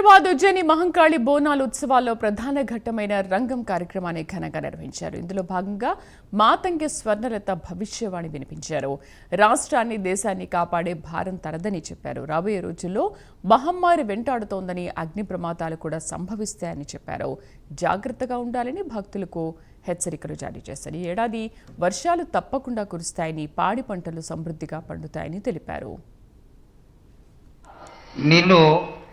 హైదరాబాద్ ఉజ్జయిని మహంకాళి బోనాలు ఉత్సవాల్లో ప్రధాన ఘట్టమైన రంగం కార్యక్రమాన్ని ఘనంగా నిర్వహించారు. ఇందులో భాగంగా మాతంగి స్వర్ణలత భవిష్యవాణి వినిపించారు. రాష్ట్రాన్ని దేశాన్ని కాపాడే భారం తరదని చెప్పారు. రాబోయే రోజుల్లో మహమ్మారి వెంటాడుతోందని అగ్ని ప్రమాదాలు కూడా సంభవిస్తాయని చెప్పారు. జాగ్రత్తగా ఉండాలని భక్తులకు హెచ్చరికలు జారీ చేశారు. ఈ ఏడాది వర్షాలు తప్పకుండా కురుస్తాయని పాడి పంటలు సమృద్ధిగా పండుతాయని తెలిపారు. నేను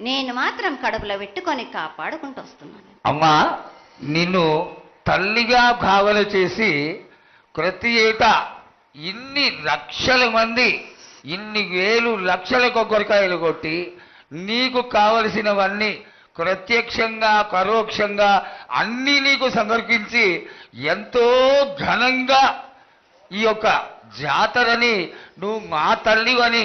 నేను మాత్రం కడుపులో పెట్టుకొని కాపాడుకుంటూ వస్తున్నాను. అమ్మా నిన్ను తల్లిగా భావన చేసి ప్రతి ఏటా ఇన్ని లక్షల మంది ఇన్ని వేలు లక్షల కొబ్బరికాయలు కొట్టి నీకు కావలసినవన్నీ ప్రత్యక్షంగా పరోక్షంగా అన్నీ నీకు సమర్పించి ఎంతో ఘనంగా ఈ యొక్క జాతరని నువ్వు మా తల్లివని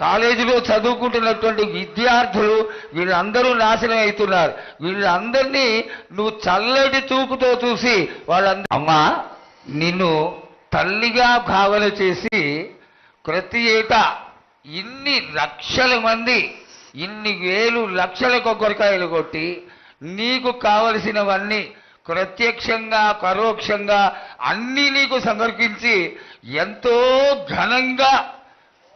కాలేజీలో చదువుకుంటున్నటువంటి విద్యార్థులు వీళ్ళందరూ నాశనం అవుతున్నారు. వీళ్ళందరినీ నువ్వు చల్లటి చూపుతో చూసి వాళ్ళందరూ అమ్మా నిన్ను తల్లిగా భావన చేసి ప్రతి ఏటా ఇన్ని లక్షల మంది ఇన్ని వేలు లక్షల కొబ్బరికాయలు కొట్టి నీకు కావలసినవన్నీ ప్రత్యక్షంగా పరోక్షంగా అన్నీ నీకు సమర్పించి ఎంతో ఘనంగా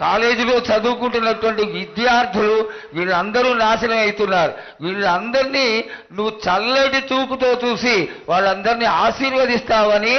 కాలేజీలో చదువుకుంటున్నటువంటి విద్యార్థులు వీళ్ళందరూ నాశనం అవుతున్నారు. వీళ్ళందరినీ నువ్వు చల్లటి చూపుతో చూసి వాళ్ళందరినీ ఆశీర్వదిస్తావని